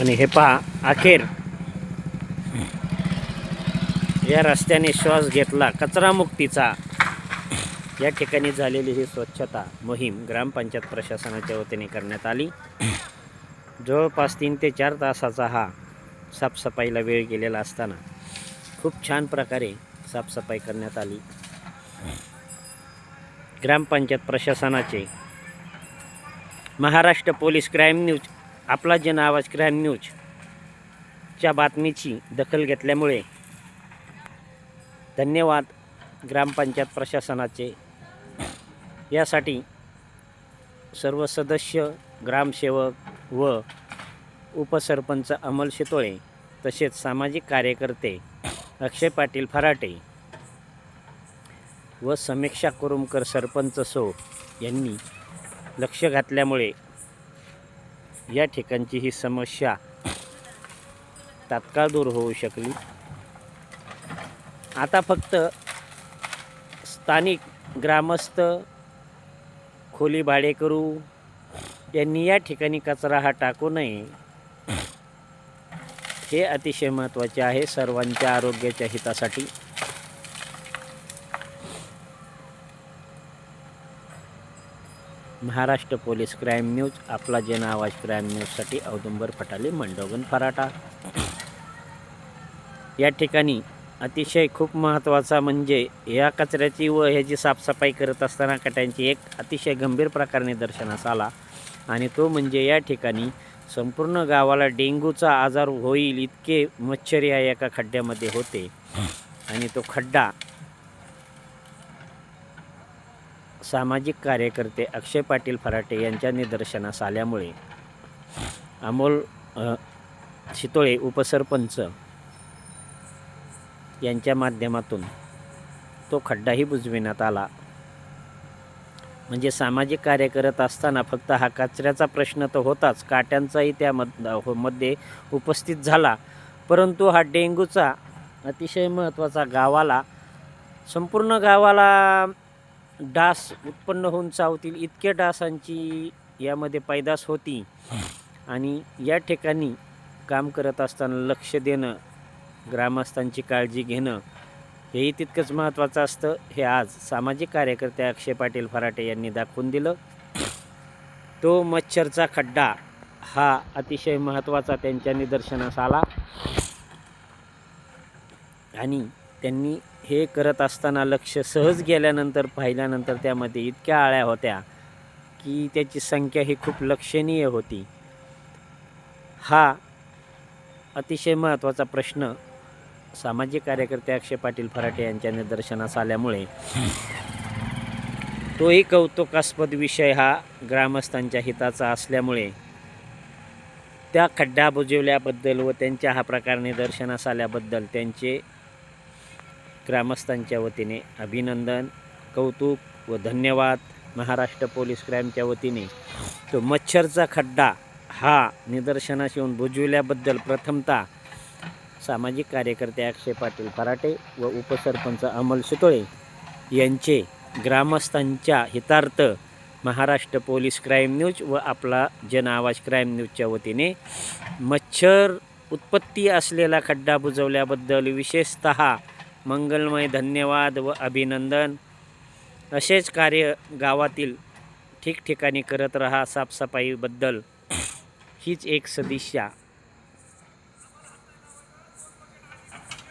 आणि हे पहा अखेर. या रस्त्याने श्वास घेतला कचरामुक्तीचा या ठिकाणी झालेली ही स्वच्छता मोहीम ग्रामपंचायत प्रशासनाच्या वतीने करण्यात आली. जवळपास तीन ते चार तासाचा हा साफसफाईला वेळ गेलेला असताना खूप छान प्रकारे साफसफाई करण्यात आली. ग्रामपंचायत प्रशासनाचे महाराष्ट्र पोलीस क्राईम न्यूज आपला जन आवाज क्राईम न्यूजच्या बातमीची दखल घेतल्यामुळे धन्यवाद ग्रामपंचायत प्रशासनाचे. यासाठी सर्व सदस्य ग्रामसेवक व उपसरपंच अमल शितोळे तसेच सामाजिक कार्यकर्ते अक्षय पाटील फराटे व समीक्षा कुरुमकर सरपंच सो यांनी लक्ष घातल्यामुळे या ठिकाणची ही समस्या तात्काळ दूर होऊ शकली. आता फक्त स्थानिक ग्रामस्थ खोली भाडेकरू यांनी या ठिकाणी कचरा हा टाकू नये. हे अतिशय महत्त्वाचे आहे सर्वांच्या आरोग्याच्या हितासाठी. महाराष्ट्र पोलीस क्राईम न्यूज आपला जन आवाज क्राईम न्यूजसाठी औदुंबर फटाले मंडोगन फराटा. या ठिकाणी अतिशय खूप महत्त्वाचा म्हणजे या कचऱ्याची व ह्याची साफसफाई करत असताना कट्यांची एक अतिशय गंभीर प्रकारे दर्शनास आला. आणि तो म्हणजे या ठिकाणी संपूर्ण गावाला डेंग्यूचा आजार होईल इतके मच्छर या एका खड्ड्यामध्ये होते. आणि तो खड्डा सामाजिक कार्यकर्ते अक्षय पाटील फराटे यांच्या निदर्शनास आल्यामुळे अमोल शितोळे उपसरपंच यांच्या माध्यमातून तो खड्डाही बुजविण्यात आला. म्हणजे सामाजिक कार्य करत असताना फक्त हा कचऱ्याचा प्रश्न तर होताच काट्यांचाही त्या हो- मध्ये उपस्थित झाला. परंतु हा डेंग्यूचा अतिशय महत्त्वाचा गावाला संपूर्ण गावाला डास उत्पन्न होऊन चावतील इतक्या डासांची यामध्ये पैदास होती. आणि या ठिकाणी काम करत असताना लक्ष देणं ग्रामस्थांची काळजी घेणं हेही तितकंच महत्त्वाचं असतं. हे आज सामाजिक कार्यकर्ते अक्षय पाटील फराटे यांनी दाखवून दिलं. तो मच्छरचा खड्डा हा अतिशय महत्त्वाचा त्यांच्या निदर्शनास आला. आणि त्यांनी हे करत असताना लक्ष सहज गेल्यानंतर पाहिल्यानंतर त्यामध्ये इतक्या आळ्या होत्या की त्याची संख्या ही खूप लक्षणीय होती. हा अतिशय महत्त्वाचा प्रश्न सामाजिक कार्यकर्ते अक्षय पाटील फराटे यांच्या निदर्शनास आल्यामुळे. तोही कौतुकास्पद विषय हा ग्रामस्थांच्या हिताचा असल्यामुळे त्या खड्डा बुजवल्याबद्दल व त्यांच्या हा प्रकार निदर्शनास आल्याबद्दल त्यांचे ग्रामस्थांच्या वतीने अभिनंदन कौतुक व धन्यवाद महाराष्ट्र पोलीस क्राईमच्या वतीने. तो मच्छरचा खड्डा हा निदर्शनास येऊन बुजविल्याबद्दल प्रथमतः सामाजिक कार्यकर्ते अक्षय पाटील फराटे व उपसरपंच अमल सुतोळे यांचे ग्रामस्थांच्या हितार्थ महाराष्ट्र पोलीस क्राईम न्यूज व आपला जन आवाज क्राईम न्यूजच्या वतीने मच्छर उत्पत्ती असलेला खड्डा बुजवल्याबद्दल विशेषत मंगलमय धन्यवाद व अभिनंदन. असेच कार्य गावातील ठिकठिकाणी करत रहा साफसफाईबद्दल. हीच एक सदिशा